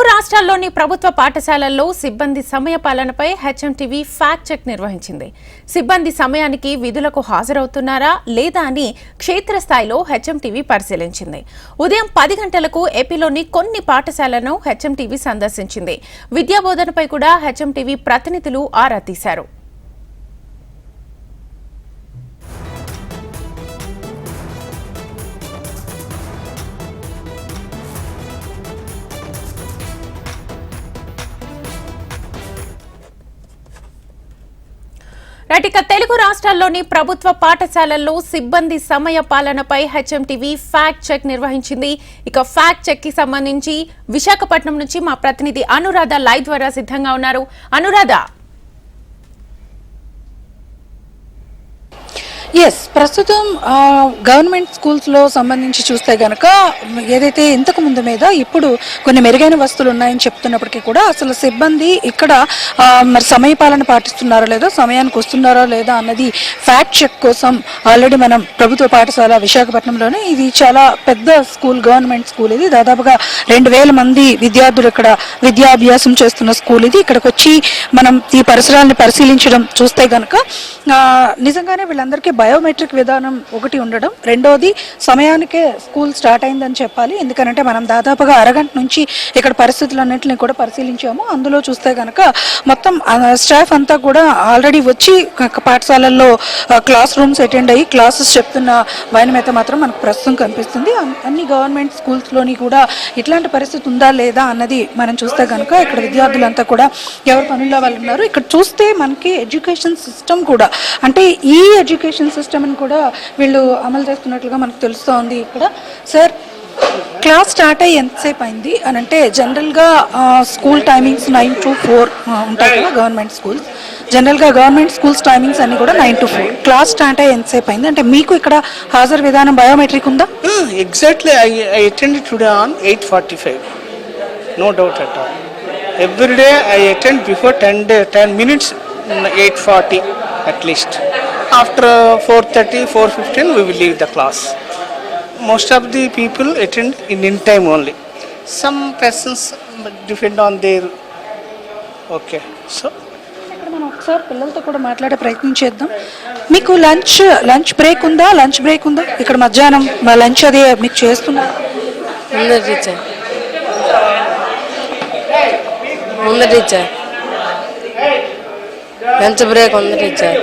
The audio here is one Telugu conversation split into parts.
తెలుగు రాష్ట్రాల్లోని ప్రభుత్వ పాఠశాలల్లో సిబ్బంది సమయ పాలనపై హెచ్ఎంటీవీ ఫ్యాక్ట్ చెక్ నిర్వహించింది. సిబ్బంది సమయానికి విధులకు హాజరవుతున్నారా లేదా అని క్షేత్రస్థాయిలో హెచ్ఎంటీవీ పరిశీలించింది. ఉదయం పది గంటలకు ఏపీలోని కొన్ని పాఠశాలను హెచ్ఎంటీవీ సందర్శించింది. విద్యాబోధనపై కూడా హెచ్ఎంటీవీ ప్రతినిధులు ఆరా తీశారు. ఇక తెలుగు రాష్ట్రాల్లోని ప్రభుత్వ పాఠశాలల్లో సిబ్బంది సమయ పాలనపై హెచ్ఎంటీవీ ఫ్యాక్ట్ చెక్ నిర్వహించింది. ఇక ఫ్యాక్ట్ చెక్కి సంబంధించి విశాఖపట్నం నుంచి మా ప్రతినిధి అనురాధ లైవ్ ద్వారా సిద్ధంగా ఉన్నారు. అనురాధ ఎస్ ప్రస్తుతం గవర్నమెంట్ స్కూల్స్లో సంబంధించి చూస్తే గనక ఏదైతే ఇంతకు ముందు మీద ఇప్పుడు కొన్ని మెరుగైన వస్తువులు ఉన్నాయని చెప్తున్నప్పటికీ కూడా అసలు సిబ్బంది ఇక్కడ మరి సమయపాలన పాటిస్తున్నారో లేదో సమయానికి వస్తున్నారో లేదా అన్నది ఫ్యాక్ట్ చెక్ కోసం ఆల్రెడీ మనం ప్రభుత్వ పాఠశాల విశాఖపట్నంలోనే ఇది చాలా పెద్ద స్కూల్ గవర్నమెంట్ స్కూల్ ఇది. దాదాపుగా రెండు వేల మంది విద్యార్థులు ఇక్కడ విద్యాభ్యాసం చేస్తున్న స్కూల్ ఇది. ఇక్కడికి వచ్చి మనం ఈ పరిసరాలను పరిశీలించడం చూస్తే గనక నిజంగానే వీళ్ళందరికీ బయోమెట్రిక్ విధానం ఒకటి ఉండడం. రెండోది సమయానికే స్కూల్ స్టార్ట్ అయిందని చెప్పాలి. ఎందుకంటే మనం దాదాపుగా అరగంట నుంచి ఇక్కడ పరిస్థితులన్నింటినీ కూడా పరిశీలించాము. అందులో చూస్తే కనుక మొత్తం స్టాఫ్ అంతా కూడా ఆల్రెడీ వచ్చి పాఠశాలల్లో క్లాస్ రూమ్స్ అటెండ్ అయ్యి క్లాసెస్ చెప్తున్న వైనం మాత్రం మనకు ప్రస్తుతం కనిపిస్తుంది. అన్ని గవర్నమెంట్ స్కూల్స్లోని కూడా ఇట్లాంటి పరిస్థితి ఉందా లేదా అన్నది మనం చూస్తే కనుక ఇక్కడ విద్యార్థులంతా కూడా ఎవరి పనుల్లో వాళ్ళు ఉన్నారు. ఇక్కడ చూస్తే మనకి ఎడ్యుకేషన్ సిస్టమ్ కూడా అంటే ఈ ఎడ్యుకేషన్ సిస్టమ్ని కూడా వీళ్ళు అమలు చేస్తున్నట్లుగా మనకు తెలుస్తోంది ఇక్కడ. సార్ క్లాస్ స్టార్ట్ అయ్యి ఎంతసేపు అయింది? అని అంటే జనరల్గా school timings nine to four ఉంటాయి కదా గవర్నమెంట్ స్కూల్స్. జనరల్గా గవర్నమెంట్ స్కూల్స్ టైమింగ్స్ అన్ని కూడా nine to four. Class start అయ్యి ఎంతసేపు అయింది? అంటే మీకు ఇక్కడ హాజరు విధానం బయోమెట్రిక్ ఉందా? Uh, exactly, I, I attended today on 8.45. No doubt at all. Every day I attend before 10, day, 10 minutes, mm, 8.40 at. After uh, 4.30, 4.15 we will leave the class. Most of the people attend in in time only. Some persons mm, depend on their, okay, so ఇక్కడ మనం ఒకసారి పిల్లలతో కూడా మాట్లాడే ప్రయత్నం చేద్దాం మీకు లంచ్ లంచ్ బ్రేక్ ఉందా లంచ్ బ్రేక్ ఉందా ఇక్కడ మధ్యాహ్నం లంచ్ అది మీకు చేస్తున్నారు ఉంది టీచర్ ఉంది టీచర్ లంచ్ బ్రేక్ ఉంది టీచర్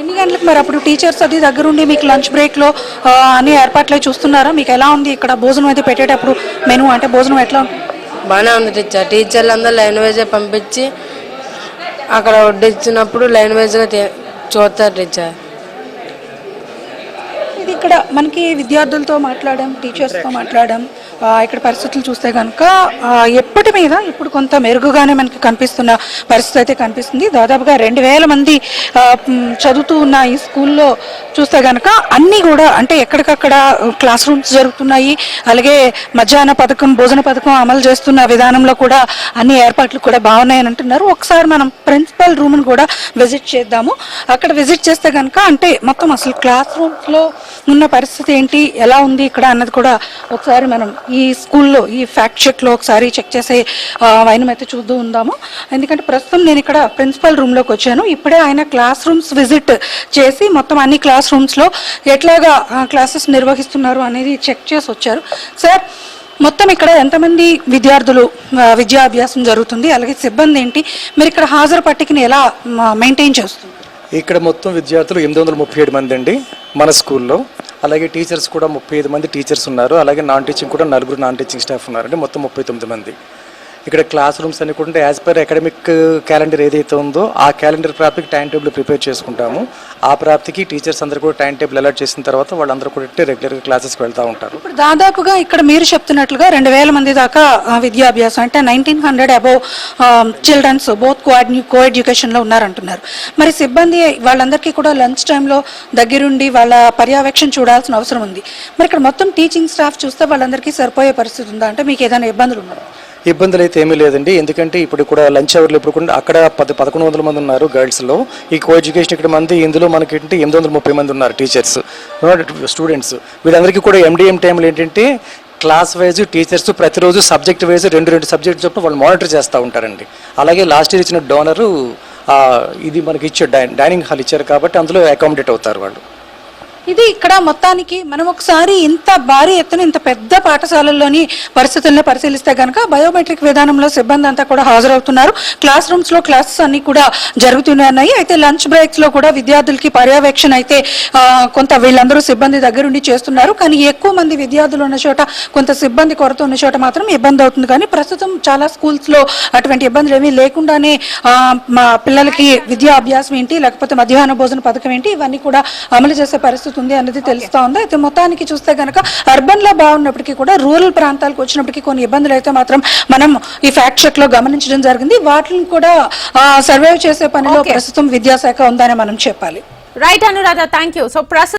ఎన్ని గంటలకు మరి అప్పుడు టీచర్స్ అది దగ్గరుండి మీకు లంచ్ బ్రేక్లో అన్ని ఏర్పాట్లే చూస్తున్నారా? మీకు ఎలా ఉంది ఇక్కడ భోజనం అయితే పెట్టేటప్పుడు మెను? అంటే భోజనం ఎట్లా ఉంటుంది బాగానే ఉంది టీచర్. టీచర్లు అందరూ లైన్ వైజ్గా పంపించి అక్కడ వడ్డించినప్పుడు లైన్ వైజ్గా చూస్తారు టీచర్. ఇది ఇక్కడ మనకి విద్యార్థులతో మాట్లాడడం టీచర్స్తో మాట్లాడడం ఇక్కడ పరిస్థితులు చూస్తే కనుక ఎప్పటి మీద ఇప్పుడు కొంత మెరుగుగానే మనకి కనిపిస్తున్న పరిస్థితి అయితే కనిపిస్తుంది. దాదాపుగా రెండు వేల మంది చదువుతూ ఉన్న ఈ స్కూల్లో చూస్తే కనుక అన్నీ కూడా అంటే ఎక్కడికక్కడ క్లాస్ రూమ్స్ జరుగుతున్నాయి. అలాగే మధ్యాహ్న పథకం భోజన పథకం అమలు చేస్తున్న విధానంలో కూడా అన్ని ఏర్పాట్లు కూడా బాగున్నాయని అంటున్నారు. ఒకసారి మనం ప్రిన్సిపల్ రూమ్ని కూడా విజిట్ చేద్దాము. అక్కడ విజిట్ చేస్తే కనుక అంటే మొత్తం అసలు క్లాస్ రూమ్స్లో ఉన్న పరిస్థితి ఏంటి ఎలా ఉంది ఇక్కడ అన్నది కూడా ఒకసారి మనం ఈ స్కూల్లో ఈ ఫ్యాక్ట్ చెక్లో ఒకసారి చెక్ చేసే వైనం అయితే చూద్దాం ఉందాము. ఎందుకంటే ప్రస్తుతం నేను ఇక్కడ ప్రిన్సిపల్ రూమ్లోకి వచ్చాను. ఇప్పుడే ఆయన క్లాస్ రూమ్స్ విజిట్ చేసి మొత్తం అన్ని క్లాస్ రూమ్స్లో ఎట్లాగా క్లాసెస్ నిర్వహిస్తున్నారు అనేది చెక్ చేసి వచ్చారు. సార్ మొత్తం ఇక్కడ ఎంతమంది విద్యార్థులు విద్యాభ్యాసం జరుగుతుంది? అలాగే సిబ్బంది ఏంటి? మీరు ఇక్కడ హాజరు పట్టికని ఎలా మెయింటైన్ చేస్తుంది ఇక్కడ మొత్తం విద్యార్థులు ఎనిమిది వందల ముప్పై ఏడు మంది అండి మన స్కూల్లో. అలాగే టీచర్స్ కూడా ముప్పై ఐదు మంది టీచర్స్ ఉన్నారు. అలాగే నాన్ టీచింగ్ కూడా నలుగురు నాన్ టీచింగ్ స్టాఫ్ ఉన్నారండి. మొత్తం ముప్పై తొమ్మిది మంది. ఇక్కడ క్లాస్ రూమ్స్ అన్ని కూడా యాజ్ పర్ అకాడమిక్ క్యాలెండర్ ఏదైతే ఉందో ఆ క్యాలెండర్ ప్రాప్తికి టైం టేబుల్ ప్రిపేర్ చేసుకుంటాము. ఆ ప్రాప్తికి టీచర్స్ అందరూ కూడా టైం టేబుల్ అలర్ట్ చేసిన తర్వాత వాళ్ళందరూ కూడా రెగ్యులర్గా క్లాసెస్కి వెళ్తూ ఉంటారు. ఇప్పుడు దాదాపుగా ఇక్కడ మీరు చెప్తున్నట్లుగా రెండు వేల మంది దాకా విద్యాభ్యాసం అంటే nineteen hundred above childrens both co co ఎడ్యుకేషన్లో ఉన్నారంటున్నారు. మరి సిబ్బంది వాళ్ళందరికీ కూడా లంచ్ టైంలో దగ్గరుండి వాళ్ళ పర్యవేక్షణ చూడాల్సిన అవసరం ఉంది. మరి ఇక్కడ మొత్తం టీచింగ్ స్టాఫ్ చూస్తే వాళ్ళందరికీ సరిపోయే పరిస్థితి ఉందా? అంటే మీకు ఏదైనా ఇబ్బందులు ఉన్నాయా ఇబ్బందులు అయితే ఏమీ లేదండి. ఎందుకంటే ఇప్పుడు కూడా లంచ్ అవర్లు ఇప్పుడు కూడా అక్కడ పది పదకొండు వందల మంది ఉన్నారు గర్ల్స్లో ఈ కో ఎడ్యుకేషన్ ఇక్కడ మంది ఇందులో మనకి ఏంటంటే ఎనిమిది వందల ముప్పై మంది ఉన్నారు టీచర్స్ స్టూడెంట్స్ వీళ్ళందరికీ కూడా ఎండిఎం టైంలో ఏంటంటే క్లాస్ వైజ్ టీచర్స్ ప్రతిరోజు సబ్జెక్ట్ వైజ్ రెండు రెండు సబ్జెక్ట్ చొప్పున వాళ్ళు మానిటర్ చేస్తూ ఉంటారండి. అలాగే లాస్ట్ ఇయర్ ఇచ్చిన డోనరు ఇది మనకి ఇచ్చారు డై డైనింగ్ హాల్ ఇచ్చారు కాబట్టి అందులో అకామిడేట్ అవుతారు వాళ్ళు. ఇది ఇక్కడ మొత్తానికి మనం ఒకసారి ఇంత భారీ ఎత్తున ఇంత పెద్ద పాఠశాలల్లోని పరిస్థితులను పరిశీలిస్తే కనుక బయోమెట్రిక్ విధానంలో సిబ్బంది అంతా కూడా హాజరవుతున్నారు. క్లాస్ రూమ్స్లో క్లాసెస్ అన్ని కూడా జరుగుతున్నాయి అయితే లంచ్ బ్రేక్స్లో కూడా విద్యార్థులకి పర్యవేక్షణ అయితే కొంత వీళ్ళందరూ సిబ్బంది దగ్గరుండి చేస్తున్నారు. కానీ ఎక్కువ మంది విద్యార్థులు ఉన్న చోట కొంత సిబ్బంది కొరత ఉన్న చోట మాత్రం ఇబ్బంది అవుతుంది. కానీ ప్రస్తుతం చాలా స్కూల్స్లో అటువంటి ఇబ్బందులు ఏమీ లేకుండానే మా పిల్లలకి విద్యా అభ్యాసం ఏంటి లేకపోతే మధ్యాహ్న భోజన పథకం ఏంటి ఇవన్నీ కూడా అమలు చేసే పరిస్థితి ఉంది అనేది తెలుస్తా ఉంది. అయితే మొత్తానికి చూస్తే కనుక అర్బన్లో బాగున్నప్పటికీ కూడా రూరల్ ప్రాంతాలకు వచ్చినప్పటికీ కొన్ని ఇబ్బందులు అయితే మాత్రం మనం ఈ ఫ్యాక్ట్ చెక్లో గమనించడం జరిగింది. వాటిని కూడా సర్వైవ్ చేసే పనిలో. ప్రస్తుతం విద్యాశాఖ ఉందని మనం చెప్పాలి. Right Anuradha thank you so ప్రస్తుతం